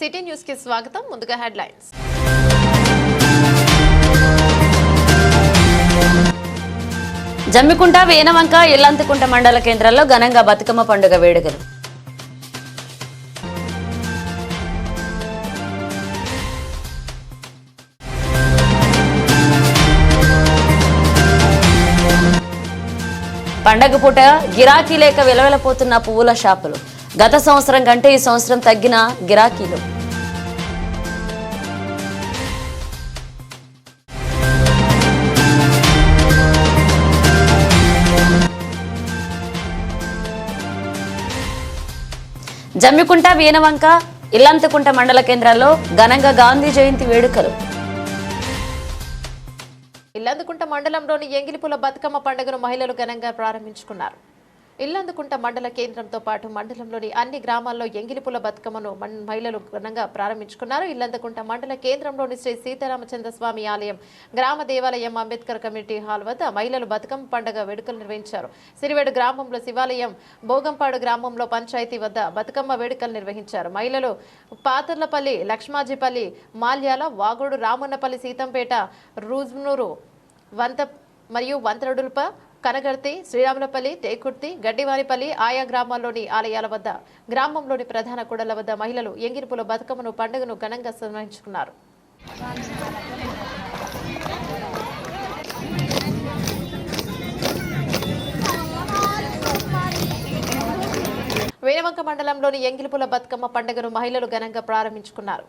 City న్యూస్కి స్వాగతం. ముందుగా హెడ్లైన్స్. జమ్మికుంట వేనవంక ఇల్లంతకుంట మండల కేంద్రాల్లో ఘనంగా బతుకమ్మ పండుగ వేడుకలు. పండగ పూట గిరాకీ లేక విలవెలపోతున్న పువ్వుల షాపులు. గత సంవత్సరం కంటే ఈ సంవత్సరం తగ్గిన గిరాకీలు. జమ్మికుంట వీనవంక ఇల్లంతకుంట మండల కేంద్రాల్లో ఘనంగా గాంధీ జయంతి వేడుకలు. ఇల్లందుకుంట మండలంలోని ఎంగిలిపుల బతుకమ్మ పండుగను మహిళలు ఘనంగా ప్రారంభించుకున్నారు. ఇల్లందుకుంట మండల కేంద్రంతో పాటు మండలంలోని అన్ని గ్రామాల్లో ఎంగిలిపుల బతుకమ్మను మహిళలు ఘనంగా ప్రారంభించుకున్నారు. ఇల్లందుకుంట మండల కేంద్రంలోని శ్రీ సీతారామచంద్ర స్వామి ఆలయం గ్రామ దేవాలయం అంబేద్కర్ కమ్యూనిటీ హాల్ వద్ద మహిళలు బతుకమ్మ పండుగ వేడుకలు నిర్వహించారు. సిరివేడు గ్రామంలో శివాలయం భోగంపాడు గ్రామంలో పంచాయతీ వద్ద బతుకమ్మ వేడుకలు నిర్వహించారు. మహిళలు పాతర్లపల్లి లక్ష్మాజీపల్లి మాల్యాల వాగోడు రామన్నపల్లి సీతంపేట రూజ్నూరు వంత మరియు వంతరడుల్ప కనగర్తి శ్రీరాములపల్లి తేకుర్తి గడ్డివారిపల్లి ఆయా గ్రామాల్లోని ఆలయాల వద్ద గ్రామంలోని ప్రధాన కూడల వద్ద మహిళలు ఎంగిరిపుల బతుకమ్మను పండుగను ఘనంగా నిర్వహించుకున్నారు వేరవంక మండలంలోని ఎంగిలిపుల బతుకమ్మ పండుగను మహిళలు ఘనంగా ప్రారంభించుకున్నారు.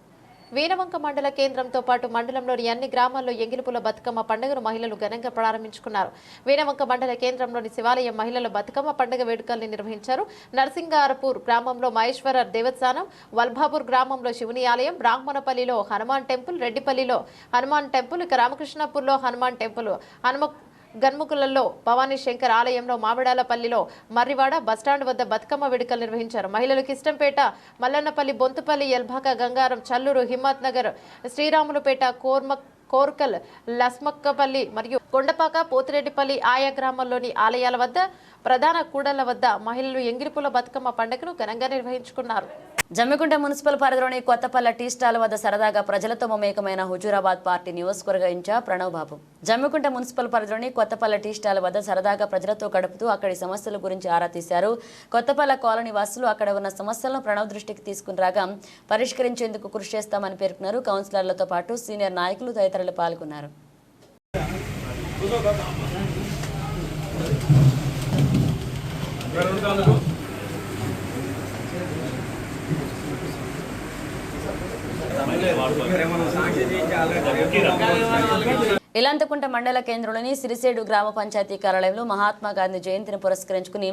వీనవంక మండల కేంద్రంతో పాటు మండలంలోని అన్ని గ్రామాల్లో ఎంగిలిపుల బతుకమ్మ పండుగను మహిళలు ఘనంగా ప్రారంభించుకున్నారు. వీనవంక మండల కేంద్రంలోని శివాలయం మహిళల బతుకమ్మ పండుగ వేడుకల్ని నిర్వహించారు. నర్సింగారపూర్ గ్రామంలో మహేశ్వర దేవస్థానం వల్భాపూర్ గ్రామంలో శివుని ఆలయం బ్రాహ్మణపల్లిలో హనుమాన్ టెంపుల్ రెడ్డిపల్లిలో హనుమాన్ టెంపుల్ ఇక రామకృష్ణపూర్లో హనుమాన్ టెంపుల్ హనుమ గన్ముకులలో భవానీ శంకర్ ఆలయంలో మామిడాలపల్లిలో మర్రివాడ బస్టాండ్ వద్ద బతుకమ్మ వేడుకలు నిర్వహించారు. మహిళలు కిష్టంపేట మల్లన్నపల్లి బొంతుపల్లి ఎల్బాక గంగారం చల్లూరు హిమ్మత్ నగర్ శ్రీరాములపేట కోర్మ కోర్కల్ లస్మక్కపల్లి మరియు కొండపాక పోతిరెడ్డిపల్లి ఆయా గ్రామాల్లోని ఆలయాల వద్ద ప్రధాన కూడళ్ళ వద్ద మహిళలు ఎంగిరిపుల బతుకమ్మ పండుగను ఘనంగా నిర్వహించుకున్నారు. జమ్మికుంట మున్సిపల్ పరిధిలోని కొత్తపల్ల టీ స్టాల్ వద్ద సరదాగా ప్రజలతో మమేకమైన హుజూరాబాద్ పార్టీ నియోజకవర్గ ఇన్ఛార్జ్ ప్రణవ్ బాబు. జమ్మికుంట మున్సిపల్ పరిధిలోని కొత్తపల్ల టీ స్టాల్ వద్ద సరదాగా ప్రజలతో గడుపుతూ అక్కడి సమస్యల గురించి ఆరా తీశారు. కొత్తపల్ల కాలనీ వాసులు అక్కడ ఉన్న సమస్యలను ప్రణవ్ దృష్టికి తీసుకుని రాగా పరిష్కరించేందుకు కృషి చేస్తామని పేర్కొన్నారు. కౌన్సిలర్లతో పాటు సీనియర్ నాయకులు తదితరులు పాల్గొన్నారు. ఇలాంతకుంట మండల కేంద్రంలోని సిరిసేడు గ్రామ పంచాయతీ కార్యాలయంలో మహాత్మా గాంధీ జయంతిని పురస్కరించుకుని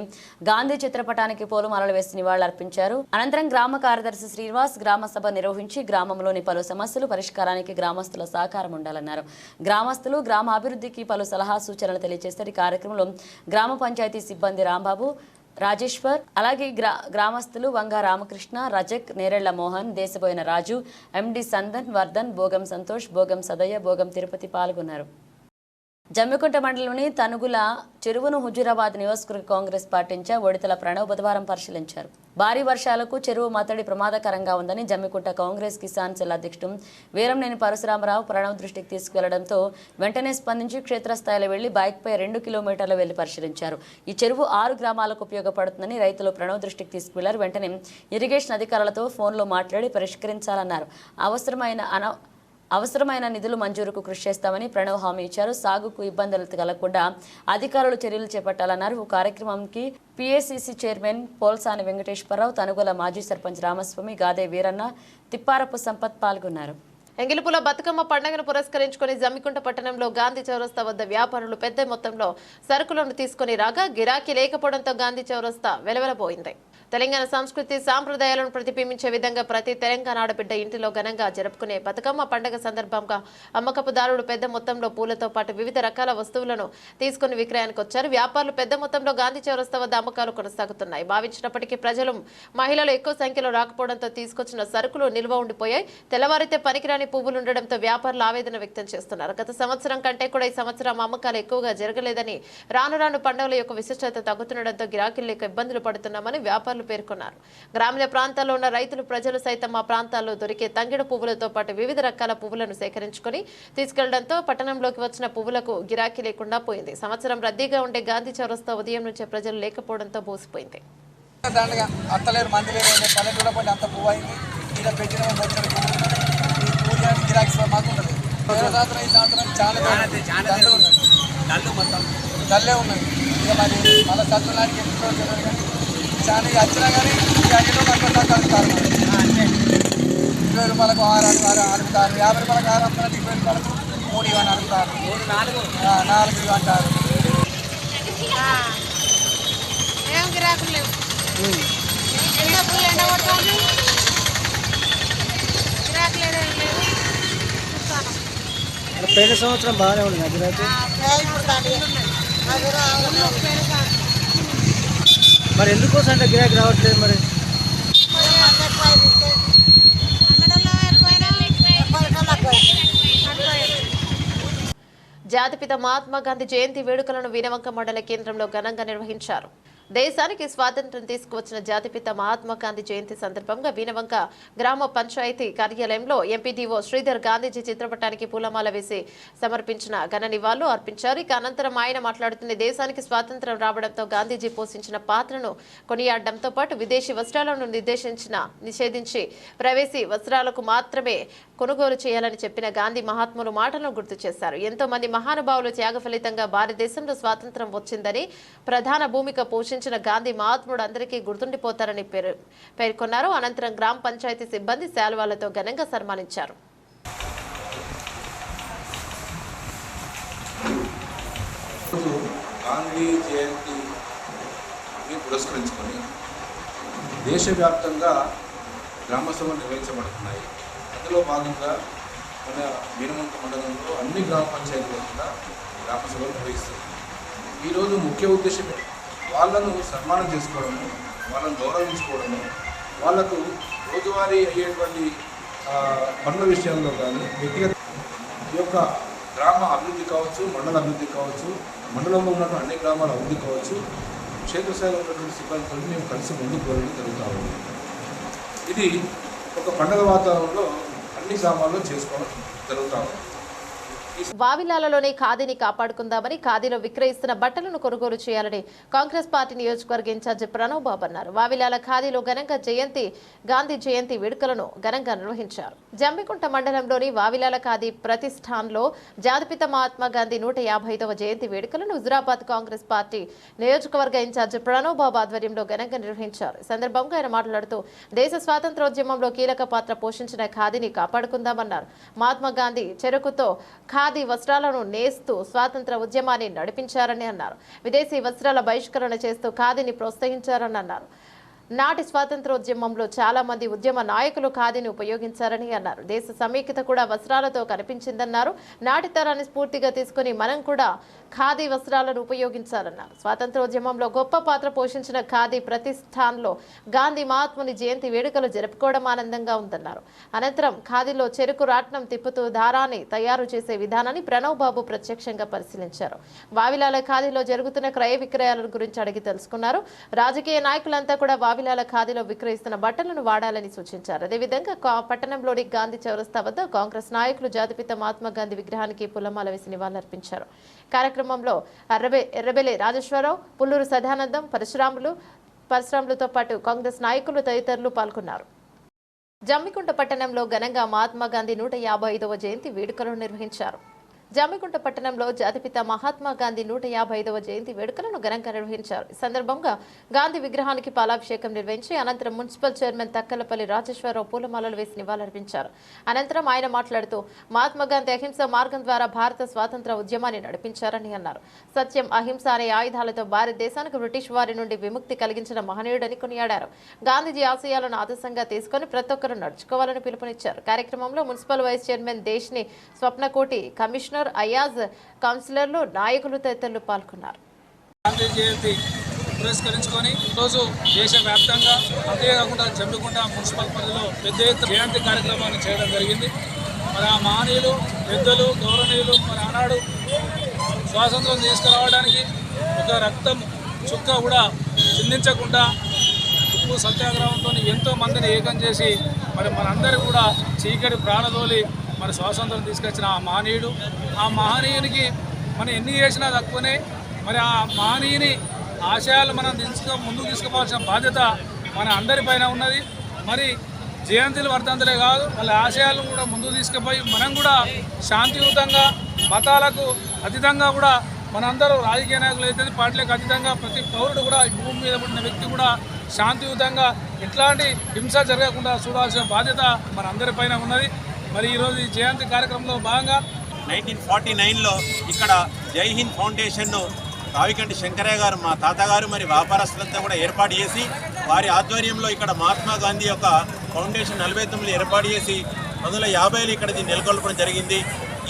గాంధీ చిత్రపటానికి పూలమాలలు వేసి నివాళులర్పించారు. అనంతరం గ్రామ కార్యదర్శి శ్రీనివాస్ గ్రామ సభ నిర్వహించి గ్రామంలోని పలు సమస్యలు పరిష్కారానికి గ్రామస్తుల సహకారం ఉండాలన్నారు. గ్రామస్తులు గ్రామ అభివృద్ధికి పలు సలహా సూచనలు తెలియజేస్తారు ఈ కార్యక్రమంలో గ్రామ పంచాయతీ సిబ్బంది రాంబాబు రాజేశ్వర్ అలాగే గ్రా గ్రామస్తులు వంగ రామకృష్ణ రజక్ నేరెళ్ళ మోహన్ దేశబోయిన రాజు ఎండి సందన్ వర్ధన్ భోగం సంతోష్ భోగం సదయ్య భోగం తిరుపతి పాల్గొన్నారు. జమ్మికుంట మండలంలోని తనుగుల చెరువును హుజూరాబాద్ నియోజకవర్గ కాంగ్రెస్ పార్టీ ఇన్ఛార్జ్ ఒడితల ప్రణవ్ బుధవారం పరిశీలించారు. భారీ వర్షాలకు చెరువు మతడి ప్రమాదకరంగా ఉందని జమ్మికుంట కాంగ్రెస్ కిసాన్ సెల్ అధ్యక్షుడు వీరంనేని పరశురామరావు ప్రణవ్ దృష్టికి తీసుకువెళ్ళడంతో వెంటనే స్పందించి క్షేత్రస్థాయిలో వెళ్ళి బైక్పై రెండు కిలోమీటర్లు వెళ్ళి పరిశీలించారు. ఈ చెరువు ఆరు గ్రామాలకు ఉపయోగపడుతుందని రైతులు ప్రణవ్ దృష్టికి తీసుకువెళ్ళారు. వెంటనే ఇరిగేషన్ అధికారులతో ఫోన్లో మాట్లాడి పరిష్కరించాలన్నారు. అవసరమైన అన అవసరమైన నిధులు మంజూరుకు కృషి చేస్తామని ప్రణవ్ హామీ ఇచ్చారు. సాగుకు ఇబ్బందులు కలగకుండా అధికారులు చర్యలు చేపట్టాలన్నారు. ఓ కార్యక్రమంకి పిఎస్సీసీ చైర్మన్ పోల్సాని వెంకటేశ్వరరావు తనుగోల మాజీ సర్పంచ్ రామస్వామి గాదే వీరన్న తిప్పారపు సంపత్ పాల్గొన్నారు. ఎంగిలిపుల బతుకమ్మ పండుగను పురస్కరించుకుని జమ్మికుంట పట్టణంలో గాంధీ చౌరస్తా వద్ద వ్యాపారులు పెద్ద మొత్తంలో సరుకులను తీసుకుని రాగా గిరాకీ లేకపోవడంతో గాంధీ చౌరస్తా వెలవెలబోయింది. తెలంగాణ సంస్కృతి సాంప్రదాయాలను ప్రతిబింబించే విధంగా ప్రతి తెలంగాణ ఆడబిడ్డ ఇంటిలో ఘనంగా జరుపుకునే బతుకమ్మ పండుగ సందర్భంగా అమ్మకపుదారులు పెద్ద మొత్తంలో పూలతో పాటు వివిధ రకాల వస్తువులను తీసుకుని విక్రయానికి వచ్చారు. వ్యాపారులు పెద్ద మొత్తంలో గాంధీ చౌరస్తా వద్ద అమ్మకాలు కొనసాగుతున్నాయి. భావించినప్పటికీ ప్రజలు మహిళలు ఎక్కువ సంఖ్యలో రాకపోవడంతో తీసుకొచ్చిన సరుకులు నిల్వ ఉండిపోయాయి. తెల్లవారితే పనికిరాని పువ్వులు ఉండడంతో వ్యాపారులు ఆవేదన వ్యక్తం చేస్తున్నారు. గత సంవత్సరం కంటే కూడా ఈ సంవత్సరం అమ్మకాలు ఎక్కువగా జరగలేదని రాను రాను పండుగల యొక్క విశిష్టత తగ్గుతుండడంతో గిరాకీలు ఇబ్బందులు పడుతున్నామని వ్యాపారులు నాయకులు పేర్కొన్నారు. గ్రామీణ ప్రాంతాల్లో ఉన్న రైతులు ప్రజలు సైతం మా ప్రాంతాల్లో దొరికే తంగిడు పువ్వులతో పాటు వివిధ రకాల పువ్వులను సేకరించుకొని తీసుకెళ్ళడంతో పట్టణంలోకి వచ్చిన పువ్వులకు గిరాకీ లేకుండా పోయింది. సంవత్సరం రద్దీగా ఉండే గాంధీ చౌరస్తా ఉదయం నుంచే ప్రజలు లేకపోవడంతో బోసిపోయింది. అత్తలేరు మంది లేరు అనే పల్లెటూళ్ళ పడి అంత పువ్వు అయింది ఈయన పెట్టిన బొచ్చడి పువ్వు. ఈ పువ్వు చేయడానికి గిరాకీ సో మాకు ఉంటుంది వేరే సంవత్సరం ఈ సంవత్సరం చాలా డల్లు మొత్తం. డల్లే ఉన్నది. ఇక మరి మళ్ళీ సత్తులానికి ఎప్పుడు చాలా వచ్చినా కానీ అడిగిన కట్టుకుంటా కలుగుతారు ఇరవై రూపాయలకు ఆరు ఆరు అడుగుతారు యాభై రూపాయలకు ఆరు అమ్ముతారు ఇరవై రూపాయలకు మూడు ఇవని అడుగుతారు నాలుగు. నాలుగు అంటారు ఏం గిరాకులు లేవు. గిరాకులు లేవు పోయిన సంవత్సరం బాగానే ఉంది అభిరాజు మరి ఎందుకోసం అంటే గిరాకీ రావట్లేదు మరి? జాతిపిత మహాత్మా గాంధీ జయంతి వేడుకలను వీనవంక మండల కేంద్రంలో ఘనంగా నిర్వహించారు. దేశానికి స్వాతంత్ర్యం తీసుకువచ్చిన జాతిపిత మహాత్మా గాంధీ జయంతి సందర్భంగా వీనవంక గ్రామ పంచాయతీ కార్యాలయంలో ఎంపీడీఓ శ్రీధర్ గాంధీజీ చిత్రపటానికి పూలమాల వేసి సమర్పించిన ఘన నివాళులు అర్పించారు. ఇక అనంతరం ఆయన మాట్లాడుతున్న దేశానికి స్వాతంత్ర్యం రావడంతో గాంధీజీ పోషించిన పాత్రను కొనియాడడంతో పాటు విదేశీ వస్త్రాలను నిర్దేశించిన నిషేధించి ప్రవేశీ వస్త్రాలకు మాత్రమే కొనుగోలు చేయాలని చెప్పిన గాంధీ మహాత్ములు మాటలను గుర్తు చేశారు. ఎంతో మంది మహానుభావులు త్యాగ ఫలితంగా భారతదేశంలో స్వాతంత్ర్యం వచ్చిందని ప్రధాన భూమిక పోషించిన గాంధీ మహాత్ముడు అందరికీ గుర్తుండిపోతారని పేర్కొన్నారు. అనంతరం గ్రామ పంచాయతీ సిబ్బంది శాలువాలతో ఘనంగా సన్మానించారు. గాంధీ జయంతిని పురస్కరించుకొని దేశవ్యాప్తంగా గ్రామ నిర్వహించబడుతున్నాయి. అందులో భాగంగా మన వీరమంత మండలంలో అన్ని గ్రామ పంచాయతీలు కూడా గ్రామసభలు నిర్వహిస్తున్నాయి. ఈరోజు ముఖ్య ఉద్దేశం ఏంటి? వాళ్ళను సన్మానం చేసుకోవడము వాళ్ళను గౌరవించుకోవడము వాళ్ళకు రోజువారీ అయ్యేటువంటి పనుల విషయంలో కానీ వ్యక్తిగత ఈ యొక్క గ్రామ అభివృద్ధి కావచ్చు మండల అభివృద్ధి కావచ్చు మండలంలో ఉన్నటువంటి అన్ని గ్రామాల అభివృద్ధి కావచ్చు క్షేత్రస్థాయిలో ఉన్నటువంటి సిబ్బందితో మేము కలిసి ముందుకు వెళ్ళడం జరుగుతూ ఉంది. ఇది ఒక పండగ వాతావరణంలో అన్ని గ్రామాల్లో చేసుకోవడం జరుగుతూ ఉంది. వావిలాలలోని ఖాదీని కాపాడుకుందామని ఖాదీలో విక్రయిస్తున్న బట్టలను కొనుగోలు చేయాలని కాంగ్రెస్ పార్టీ నియోజకవర్గ ఇన్ఛార్జి ప్రణవ్ బాబు అన్నారు. వావిలాల ఖాదీలో ఘనంగా జయంతి గాంధీ జయంతి వేడుకలను ఘనంగా నిర్వహించారు. జమ్మికుంట మండలంలోని వావిలాల ఖాదీ ప్రతిష్టాన్లో జాతిపిత మహాత్మా గాంధీ నూట యాభై ఐదవ జయంతి వేడుకలను హుజురాబాద్ కాంగ్రెస్ పార్టీ నియోజకవర్గ ఇన్ఛార్జి ప్రణవ్ బాబు ఆధ్వర్యంలో ఘనంగా నిర్వహించారు. సందర్భంగా ఆయన మాట్లాడుతూ దేశ స్వాతంత్రోద్యమంలో కీలక పాత్ర పోషించిన ఖాదీని కాపాడుకుందామన్నారు. మహాత్మా గాంధీ చెరుకుతో ఖాదీ వస్త్రాలను నేస్తూ స్వాతంత్ర ఉద్యమాన్ని నడిపించారని అన్నారు. విదేశీ వస్త్రాల బహిష్కరణ చేస్తూ ఖాదీని ప్రోత్సహించారని అన్నారు. నాటి స్వాతంత్రోద్యమంలో చాలా మంది ఉద్యమ నాయకులు ఖాదీని ఉపయోగించారని అన్నారు. దేశ సమీక్షత కూడా వస్త్రాలతో కనిపించిందన్నారు. నాటి తరాన్ని స్ఫూర్తిగా తీసుకుని మనం కూడా ఖాదీ వస్త్రాలను ఉపయోగించాలన్నారు. స్వాతంత్రోద్యమంలో గొప్ప పాత్ర పోషించిన ఖాదీ ప్రతిష్టాన్లో గాంధీ మహాత్ముని జయంతి వేడుకలు జరుపుకోవడం ఆనందంగా ఉందన్నారు. అనంతరం ఖాదీలో చెరుకు రాట్నం తిప్పుతూ దారాన్ని తయారు చేసే విధానాన్ని ప్రణవ్ బాబు ప్రత్యక్షంగా పరిశీలించారు. వావిలాల ఖాదీలో జరుగుతున్న క్రయ విక్రయాల గురించి అడిగి తెలుసుకున్నారు. రాజకీయ నాయకులంతా కూడా వావిలాల ఖాదీలో విక్రయిస్తున్న బట్టలను వాడాలని సూచించారు. అదేవిధంగా కా- పట్టణంలోని గాంధీ చౌరస్తా వద్ద కాంగ్రెస్ నాయకులు జాతిపిత మహాత్మా గాంధీ విగ్రహానికి పులమాల వేసి నివాళులర్పించారు. కార్యక్రమంలో అర్రబె ఎర్రబెల్లి రాజేశ్వరరావు పుల్లూరు సదానందం పరశురాములు పరశురాములతో పాటు కాంగ్రెస్ నాయకులు తదితరులు పాల్గొన్నారు. జమ్మికుంట పట్టణంలో ఘనంగా మహాత్మా గాంధీ నూట యాభై ఐదవ జయంతి వేడుకలను నిర్వహించారు. జమ్మికుంట పట్టణంలో జాతిపిత మహాత్మా గాంధీ నూట యాభై ఐదవ జయంతి వేడుకలను ఘనంగా నిర్వహించారు. ఈ సందర్భంగా గాంధీ విగ్రహానికి పాలాభిషేకం నిర్వహించి అనంతరం మున్సిపల్ చైర్మన్ తక్కలపల్లి రాజేశ్వరరావు పూలమాలలు వేసి నివాళులర్పించారు. అనంతరం ఆయన మాట్లాడుతూ మహాత్మా గాంధీ అహింస మార్గం ద్వారా భారత స్వాతంత్ర ఉద్యమాన్ని నడిపించారని అన్నారు. సత్యం అహింస అనే ఆయుధాలతో భారతదేశానికి బ్రిటిష్ వారి నుండి విముక్తి కలిగించిన మహనీయుడని కొనియాడారు. గాంధీజీ ఆశయాలను ఆదర్శంగా తీసుకొని ప్రతి ఒక్కరూ నడుచుకోవాలని పిలుపునిచ్చారు. కార్యక్రమంలో మున్సిపల్ వైస్ చైర్మన్ దేశ్ని స్వప్నకోటి కమిషనర్ అయాజ్ కౌన్సిలర్లు నాయకులు తదితరులు పాల్గొన్నారు. గాంధీ జయంతి పురస్కరించుకొని ఈరోజు దేశవ్యాప్తంగా అంతేకాకుండా జమ్మికుంట మున్సిపల్ పరిధిలో పెద్ద ఎత్తున జయంతి కార్యక్రమాన్ని చేయడం జరిగింది. మరి ఆ మహనీయులు పెద్దలు గౌరవనీయులు మరి ఆనాడు స్వాతంత్రం తీసుకురావడానికి ఒక రక్తం చుక్క కూడా చిందించకుండా ఉప్పు సత్యాగ్రహంతో ఎంతో మందిని ఏకం చేసి మరి మనందరూ కూడా చీకటి ప్రాణదోలి మన స్వాతంత్రం తీసుకొచ్చిన ఆ మహనీయుడు. ఆ మహనీయునికి మనం ఎన్ని చేసినా తక్కువనే. మరి ఆ మహనీయుని ఆశయాలు మనం తీసుకు ముందుకు తీసుకుపోవాల్సిన బాధ్యత మన అందరిపైన ఉన్నది. మరి జయంతులు వర్ధంతులే కాదు వాళ్ళ ఆశయాలను కూడా ముందుకు తీసుకుపోయి మనం కూడా శాంతియుతంగా మతాలకు అతీతంగా కూడా మనందరూ రాజకీయ నాయకులు అయితే పార్టీలకు అతీతంగా ప్రతి పౌరుడు కూడా ఈ భూమి మీద పుట్టిన వ్యక్తి కూడా శాంతియుతంగా ఎట్లాంటి హింస జరగకుండా చూడాల్సిన బాధ్యత మనందరిపైన ఉన్నది. మరి ఈరోజు ఈ జయంతి కార్యక్రమంలో భాగంగా నైన్టీన్ ఫార్టీ నైన్లో ఇక్కడ జై హింద్ ఫౌండేషన్ను కావికంటి శంకరయ్య గారు మా తాతగారు మరి వ్యాపారస్తులంతా కూడా ఏర్పాటు చేసి వారి ఆధ్వర్యంలో ఇక్కడ మహాత్మా గాంధీ యొక్క ఫౌండేషన్ నలభై తొమ్మిది ఏర్పాటు చేసి పంతొమ్మిది వందల యాభైలో ఇక్కడ నెలకొల్పడం జరిగింది.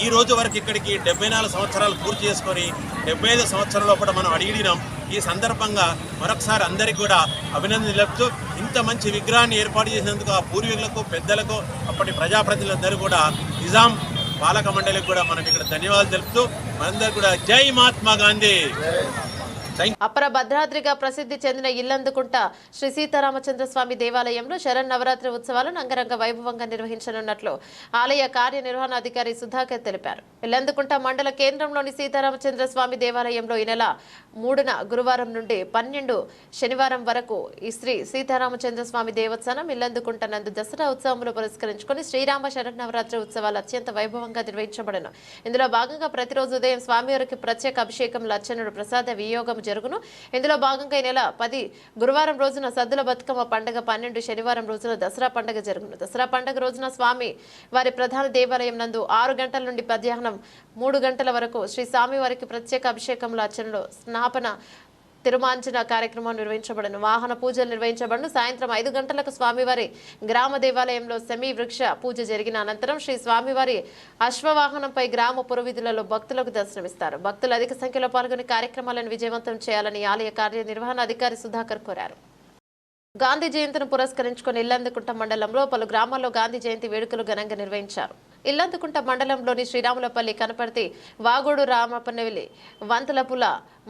ఈ రోజు వరకు ఇక్కడికి డెబ్బై నాలుగు సంవత్సరాలు పూర్తి చేసుకొని డెబ్బై ఐదు సంవత్సరాల కూడా మనం అడిగినాం ఈ సందర్భంగా మరొకసారి అందరికీ కూడా అభినందన తెలుపుతూ ఇంత మంచి విగ్రహాన్ని ఏర్పాటు చేసినందుకు ఆ పూర్వీకులకు పెద్దలకు అప్పటి ప్రజాప్రతినిధులందరూ కూడా నిజాం పాలక మండలికి కూడా మనం ఇక్కడ ధన్యవాదాలు తెలుపుతూ మనందరూ కూడా జై మహాత్మా గాంధీ. అపర భద్రాద్రిగా ప్రసిద్ధి చెందిన ఇల్లందుకుంట శ్రీ సీతారామచంద్ర స్వామి దేవాలయంలో శరణ్ నవరాత్రి ఉత్సవాలను అంగరంగ వైభవంగా నిర్వహించనున్నట్లు ఆలయ కార్యనిర్వహణాధికారి సుధాకర్ తెలిపారు. ఇల్లందుకుంట మండల కేంద్రంలోని సీతారామచంద్ర స్వామి దేవాలయంలో ఈ నెల మూడున గురువారం నుండి పన్నెండు శనివారం వరకు ఈ శ్రీ సీతారామచంద్ర స్వామి దేవస్థానం ఇల్లందుకుంట నందు దసరా ఉత్సవములు పురస్కరించుకొని శ్రీరామ శరణ్ నవరాత్రి ఉత్సవాలు అత్యంత వైభవంగా నిర్వహించబడను. ఇందులో భాగంగా ప్రతిరోజు ఉదయం స్వామివారికి ప్రత్యేక అభిషేకం లచ్చనుడు ప్రసాద వియోగం జరుగును. ఇందులో భాగంగా ఈ నెల పది గురువారం రోజున సద్దుల బతుకమ్మ పండుగ పన్నెండు శనివారం రోజున దసరా పండుగ జరుగును. దసరా పండుగ రోజున స్వామి వారి ప్రధాన దేవాలయం నందు ఆరు గంటల నుండి మధ్యాహ్నం మూడు గంటల వరకు శ్రీ స్వామివారికి ప్రత్యేక అభిషేకంలో అర్చనలో స్నాపన తిరుమాంచిన కార్యక్రమం నిర్వహించబడను. వాహన పూజలు నిర్వహించబడను. సాయంత్రం ఐదు గంటలకు స్వామివారి గ్రామ దేవాలయంలో సెమీ వృక్ష పూజ జరిగిన అనంతరం శ్రీ స్వామివారి అశ్వవాహనంపై గ్రామ పురవీధులలో భక్తులకు దర్శనమిస్తారు. భక్తులు అధిక సంఖ్యలో పాల్గొని కార్యక్రమాలను విజయవంతం చేయాలని ఆలయ కార్యనిర్వహణ అధికారి సుధాకర్ కోరారు. గాంధీ జయంతిని పురస్కరించుకుని ఇల్లందుకుంట మండలంలో పలు గ్రామాల్లో గాంధీ జయంతి వేడుకలు ఘనంగా నిర్వహించారు. ఇల్లంతకుంట మండలంలోని శ్రీరాములపల్లి కనపర్తి వాగోడు రామపన్నవిలి వంతలపుల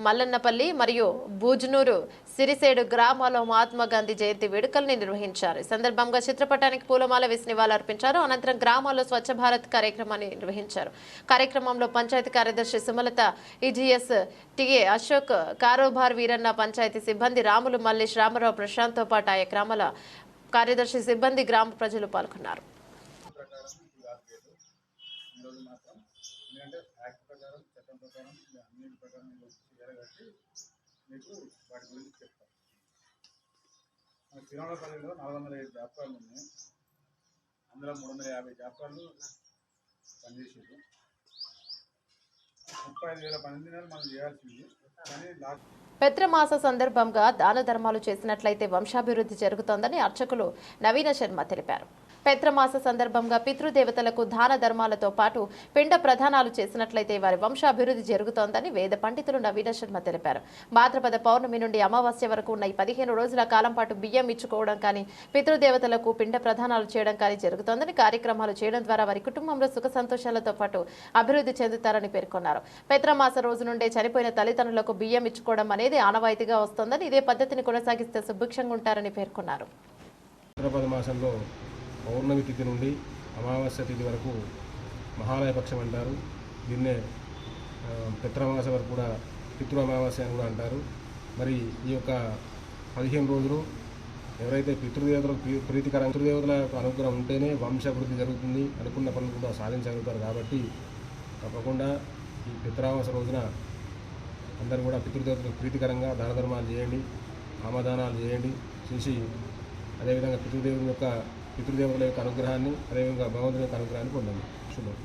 మల్లన్నపల్లి మరియు బూజనూరు సిరిసేడు గ్రామాల్లో మహాత్మా గాంధీ జయంతి వేడుకల్ని నిర్వహించారు. ఈ సందర్భంగా చిత్రపటానికి పూలమాల వేసి నివాళులర్పించారు. అనంతరం గ్రామాల్లో స్వచ్ఛ భారత్ కార్యక్రమాన్ని నిర్వహించారు. కార్యక్రమంలో పంచాయతీ కార్యదర్శి సుమలత ఈజీఎస్ టిఏ అశోక్ కారోబార్ వీరన్న పంచాయతీ సిబ్బంది రాములు మల్లేష్ రామారావు ప్రశాంత్తో పాటు ఆయా గ్రామాల కార్యదర్శి సిబ్బంది గ్రామ ప్రజలు పాల్గొన్నారు ఈరోజు మాత్రం ఎందుకంటే యాక్ట్ ప్రకారం చట్టం ప్రకారం ఇది అన్ని ప్రకారం మీరు చేయాలి కాబట్టి మీకు వాటి గురించి చెప్తాను మన తిరుమలపల్లిలో నాలుగు వందల ఐదు జాబితాలు ఉన్నాయి. అందులో మూడు వందల యాభై జాబితాలు పనిచేసేది ముప్పై ఐదు వేల పని దినాలు మనం చేయాల్సింది. కానీ లాస్ట్ పెత్రమాస సందర్భంగా దాన ధర్మాలు చేసినట్లయితే వంశాభివృద్ధి జరుగుతోందని అర్చకులు నవీన శర్మ తెలిపారు. పెత్రమాస సందర్భంగా పితృదేవతలకు దాన ధర్మాలతో పాటు పిండ ప్రధానాలు చేసినట్లయితే వారి వంశాభివృద్ధి జరుగుతోందని వేద పండితులు నవీన శర్మ తెలిపారు. భాద్రపద పౌర్ణమి నుండి అమావాస్య వరకు ఉన్న ఈ పదిహేను రోజుల కాలం పాటు బియ్యం ఇచ్చుకోవడం కానీ పితృదేవతలకు పిండ ప్రధానాలు చేయడం కానీ జరుగుతోందని కార్యక్రమాలు చేయడం ద్వారా వారి కుటుంబంలో సుఖ సంతోషాలతో పాటు అభివృద్ధి చెందుతారని పేర్కొన్నారు. పెత్రమాస రోజు నుండే చనిపోయిన తల్లిదండ్రులకు బియ్యం ఇచ్చుకోవడం అనేది ఆనవాయితీగా వస్తోందని ఇదే పద్ధతిని కొనసాగిస్తే సుభిక్షంగా ఉంటారని పేర్కొన్నారు. మాసంలో పౌర్ణమి తిథి నుండి అమావాస్య తిథి వరకు మహాలయ పక్షం అంటారు. దీన్నే పిత్రమాస వరకు కూడా పితృ అమావాస్య అని కూడా అంటారు. మరి ఈ యొక్క పదిహేను రోజులు ఎవరైతే పితృదేవతలకు ప్రీతికర పితృదేవతల యొక్క అనుగ్రహం ఉంటేనే వంశాభివృద్ధి జరుగుతుంది అనుకున్న పనులు కూడా సాధించగలుగుతారు కాబట్టి తప్పకుండా ఈ పిత్రామాస రోజున అందరూ కూడా పితృదేవతలకు ప్రీతికరంగా దాన ధర్మాలు చేయండి ఆమదానాలు చేయండి. చేసి అదేవిధంగా పితృదేవుని యొక్క పితృదేవతల యొక్క అనుగ్రహాన్ని అదేవిధంగా భగవంతుని యొక్క అనుగ్రహాన్ని పొందండి. శుభం.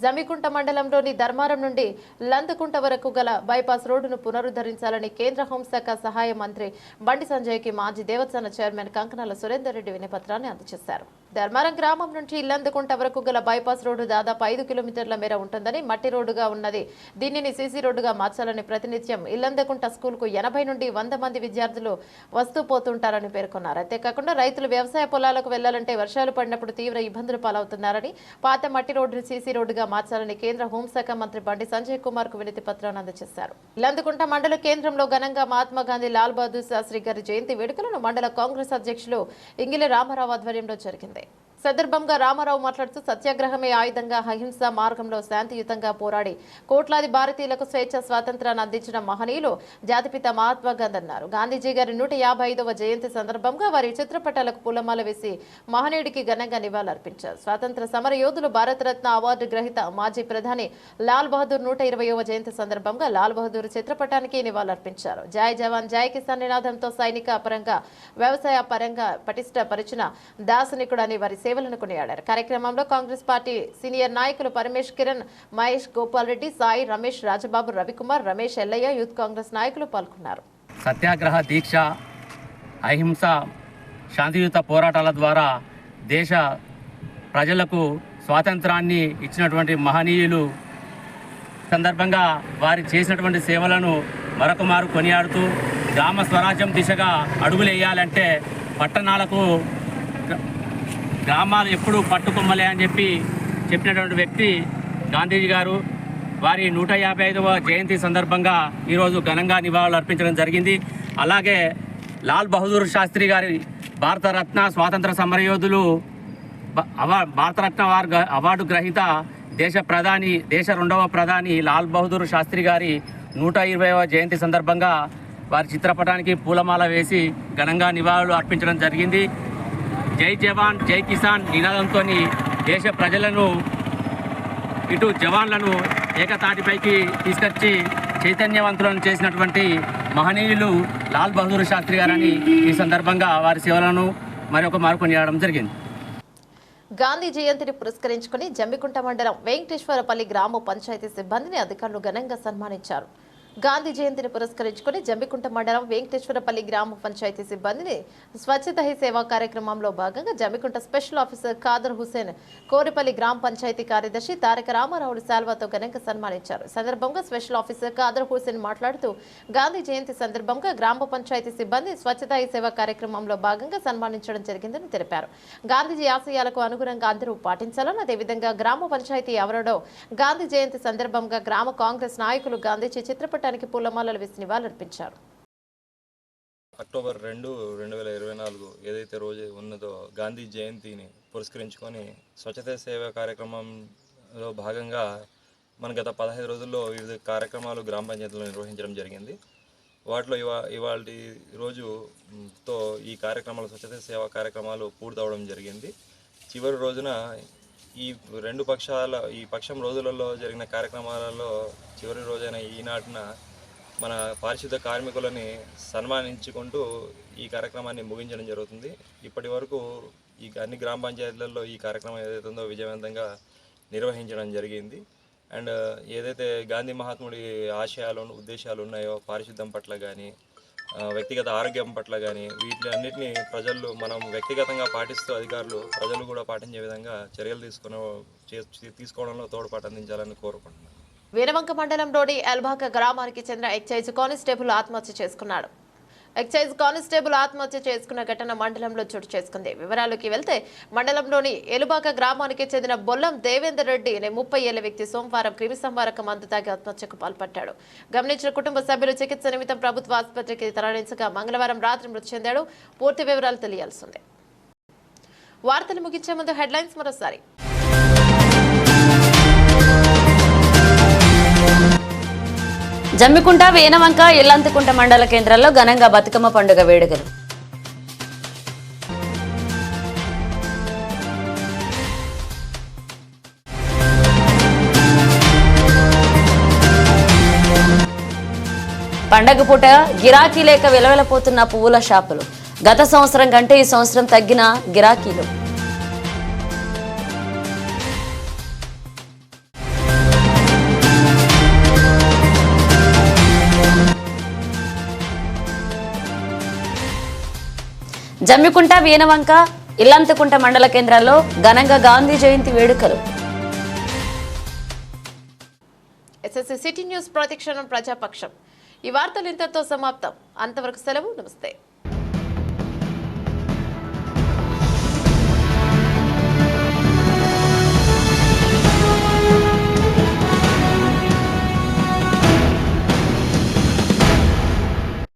జమికుంట మండలంలోని ధర్మారం నుండి లందకుంట వరకు గల బైపాస్ రోడ్డును పునరుద్ధరించాలని కేంద్ర హోంశాఖ సహాయ మంత్రి బండి సంజయ్కి మాజీ దేవస్థాన చైర్మన్ కంకనాల సురేందర్ రెడ్డి వినపత్రాన్ని అందజేశారు. ధర్మారం గ్రామం నుంచి ఇల్లందుకుంట వరకు గల బైపాస్ రోడ్డు దాదాపు ఐదు కిలోమీటర్ల మేర ఉంటుందని మట్టి రోడ్డుగా ఉన్నది. దీనిని సీసీ రోడ్డుగా మార్చాలని ప్రతినిత్యం ఇల్లందుకుంట స్కూల్కు ఎనభై నుండి వంద మంది విద్యార్థులు వస్తూ పోతుంటారని పేర్కొన్నారు. అంతేకాకుండా రైతులు వ్యవసాయ పొలాలకు వెళ్ళాలంటే వర్షాలు పడినప్పుడు తీవ్ర ఇబ్బందులు పాలవుతున్నారని పాత మట్టి రోడ్డును సీసీ రోడ్డుగా మార్చాలని కేంద్ర హోంశాఖ మంత్రి బండి సంజయ్ కుమార్కు వినతి పత్రాన్ని అందజేశారు. ఇల్లందుకుంట మండల కేంద్రంలో ఘనంగా మహాత్మా గాంధీ లాల్ బహదూర్ శాస్త్రి గారి జయంతి వేడుకలను మండల కాంగ్రెస్ అధ్యక్షులు ఇంగిలి రామారావు ఆధ్వర్యంలో జరిగింది. సందర్భంగా రామారావు మాట్లాడుతూ సత్యాగ్రహమే ఆయుధంగా అహింస మార్గంలో శాంతియుతంగా పోరాడి కోట్లాది భారతీయులకు స్వేచ్ఛ స్వాతంత్రాన్ని అందించిన మహనీయులు జాతిపిత మహాత్మా గాంధీ అన్నారు. గాంధీజీ గారి నూట యాభై ఐదవ జయంతి సందర్భంగా వారి చిత్రపటాలకు పూలమాల వేసి మహనీయుడికి ఘనంగా నివాళులర్పించారు. స్వాతంత్ర సమర యోధులు భారతరత్న అవార్డు గ్రహీత మాజీ ప్రధాని లాల్ బహదూర్ నూట ఇరవైవ జయంతి సందర్భంగా లాల్ బహదూర్ చిత్రపటానికి నివాళులర్పించారు. జై జవాన్ జై కిసాన్ నినాదంతో సైనిక పరంగా వ్యవసాయ పరంగా పటిష్టపరిచిన దార్శనికుడు అని వారి సేవలను కొనియాడారు. కార్యక్రమంలో కాంగ్రెస్ పార్టీ సీనియర్ నాయకులు పరమేష్ కిరణ్ మహేష్ గోపాల్ రెడ్డి సాయి రమేష్ రాజబాబు రవికుమార్ రమేష్ ఎల్లయ్య యూత్ కాంగ్రెస్ నాయకులు పాల్గొన్నారు. సత్యాగ్రహ దీక్ష అహింస శాంతియుత పోరాటాల ద్వారా దేశ ప్రజలకు స్వాతంత్రాన్ని ఇచ్చినటువంటి మహనీయులు సందర్భంగా వారి చేసినటువంటి సేవలను మరొక మారు కొనియాడుతూ గ్రామ స్వరాజ్యం దిశగా అడుగులు వేయాలంటే పట్టణాలకు గ్రామాలు ఎప్పుడూ పట్టుకొమ్మలే అని చెప్పి చెప్పినటువంటి వ్యక్తి గాంధీజీ గారు వారి నూట యాభై ఐదవ జయంతి సందర్భంగా ఈరోజు ఘనంగా నివాళులు అర్పించడం జరిగింది. అలాగే లాల్ బహదూర్ శాస్త్రి గారి భారతరత్న స్వాతంత్ర సమరయోధులు బ- భారతరత్న అవార్డు అవార్డు గ్రహీత దేశ ప్రధాని దేశ రెండవ ప్రధాని లాల్ బహదూర్ శాస్త్రి గారి నూట ఇరవైవ జయంతి సందర్భంగా వారి చిత్రపటానికి పూలమాల వేసి ఘనంగా నివాళులు అర్పించడం జరిగింది. జై జవాన్ జై కిసాన్ నినాదంతో దేశ ప్రజలను ఇటు జవాన్లను ఏకతాటిపైకి తీసుకొచ్చి చైతన్యవంతులను చేసినటువంటి మహనీయులు లాల్ బహదూర్ శాస్త్రి గారని ఈ సందర్భంగా వారి సేవలను మరొక మార్పు కొనియాడడం జరిగింది. గాంధీ జయంతిని పురస్కరించుకుని జమ్మికుంట మండలం వెంకటేశ్వరపల్లి గ్రామ పంచాయతీ సిబ్బందిని అధికారులు ఘనంగా సన్మానించారు. గాంధీ జయంతిని పురస్కరించుకుని జంబికుంట మండలం వెంకటేశ్వరపల్లి గ్రామ పంచాయతీ సిబ్బందిని స్వచ్ఛత హీ సేవా కార్యక్రమంలో భాగంగా జంబికుంట స్పెషల్ ఆఫీసర్ ఖాదర్ హుసేన్ కోరిపల్లి గ్రామ పంచాయతీ కార్యదర్శి తారక రామారావులు శాల్వాతో ఘనంగా సన్మానించారు. సందర్భంగా స్పెషల్ ఆఫీసర్ ఖాదర్ హుసేన్ మాట్లాడుతూ గాంధీ జయంతి సందర్భంగా గ్రామ పంచాయతీ సిబ్బంది స్వచ్ఛత హీ సేవా కార్యక్రమంలో భాగంగా సన్మానించడం జరిగిందని తెలిపారు. గాంధీజీ ఆశయాలకు అనుగుణంగా అందరూ పాటించాలని అదేవిధంగా గ్రామ పంచాయతీ ఆవరణలో గాంధీ జయంతి సందర్భంగా గ్రామ కాంగ్రెస్ నాయకులు గాంధీజీ చిత్రపట చిత్రపటానికి పూలమాలలు వేసి నివాళులర్పించారు. అక్టోబర్ రెండు రెండు వేల ఇరవై నాలుగు ఏదైతే రోజు ఉన్నదో గాంధీ జయంతిని పురస్కరించుకొని స్వచ్ఛత సేవ కార్యక్రమంలో భాగంగా మన గత పదహైదు రోజుల్లో వివిధ కార్యక్రమాలు గ్రామ పంచాయతీలో నిర్వహించడం జరిగింది. వాటిలో ఇవా ఇవాళ రోజుతో ఈ కార్యక్రమాలు స్వచ్ఛత సేవ కార్యక్రమాలు పూర్తవడం జరిగింది. చివరి రోజున ఈ రెండు పక్షాల ఈ పక్షం రోజులలో జరిగిన కార్యక్రమాలలో చివరి రోజైన ఈనాటిన మన పారిశుద్ధ కార్మికులని సన్మానించుకుంటూ ఈ కార్యక్రమాన్ని ముగించడం జరుగుతుంది. ఇప్పటి వరకు ఈ అన్ని గ్రామ పంచాయతీలలో ఈ కార్యక్రమం ఏదైతే ఉందో విజయవంతంగా నిర్వహించడం జరిగింది. అండ్ ఏదైతే గాంధీ మహాత్ముడి ఆశయాలు ఉద్దేశాలు ఉన్నాయో పారిశుద్ధం పట్ల కానీ వ్యక్తిగత ఆరోగ్యం పట్ల కానీ వీటి అన్నిటిని ప్రజలు మనం వ్యక్తిగతంగా పాటిస్తూ అధికారులు ప్రజలు కూడా పాటించే విధంగా చర్యలు తీసుకున్న చే- తీసుకోవడంలో తోడ్పాటు అందించాలని కోరుకుంటున్నాను. వీరవంక మండలంలోని ఎల్బాక గ్రామానికి చెందిన ఎక్సైజ్ కానిస్టేబుల్ ఆత్మహత్య చేసుకున్నాడు. ఎక్సైజ్ కానిస్టేబుల్ ఆత్మహత్య చేసుకున్న ఘటన మండలంలో చోటు చేసుకుంది. వివరాలకి వెళ్తే మండలంలోని ఎలుబాక గ్రామానికి చెందిన బొల్లం దేవేందర్ రెడ్డి అనే ముప్పై ఏళ్ళ వ్యక్తి సోమవారం క్రిమి సంహారక మందు తాగి ఆత్మహత్యకు పాల్పడ్డాడు. గమనించిన కుటుంబ సభ్యులు చికిత్స నిమిత్తం ప్రభుత్వ ఆసుపత్రికి తరలించగా మంగళవారం రాత్రి మృతి చెందాడు. పూర్తి వివరాలు తెలియాల్సిందే. వార్తలు ముగించే ముందు హెడ్లైన్స్ మరోసారి. జమ్మికుంట వేనవంక ఎల్లంతకుంట మండల కేంద్రాల్లో ఘనంగా బతుకమ్మ పండుగ వేడుకలు. పండగ పూట గిరాకీ లేక విలవెలపోతున్న పువ్వుల షాపులు. గత సంవత్సరం కంటే ఈ సంవత్సరం తగ్గిన గిరాకీలు. జమ్మికుంట వీనవంక ఇల్లంతకుంట మండల కేంద్రాల్లో ఘనంగా గాంధీ జయంతి వేడుకలు. ఎస్ఎస్సి సిటీ న్యూస్ ప్రతిక్షణం ప్రజాపక్షం. ఈ వార్తలు ఇంతతో సమాప్తం. అంతవరకు సెలవు. నమస్తే.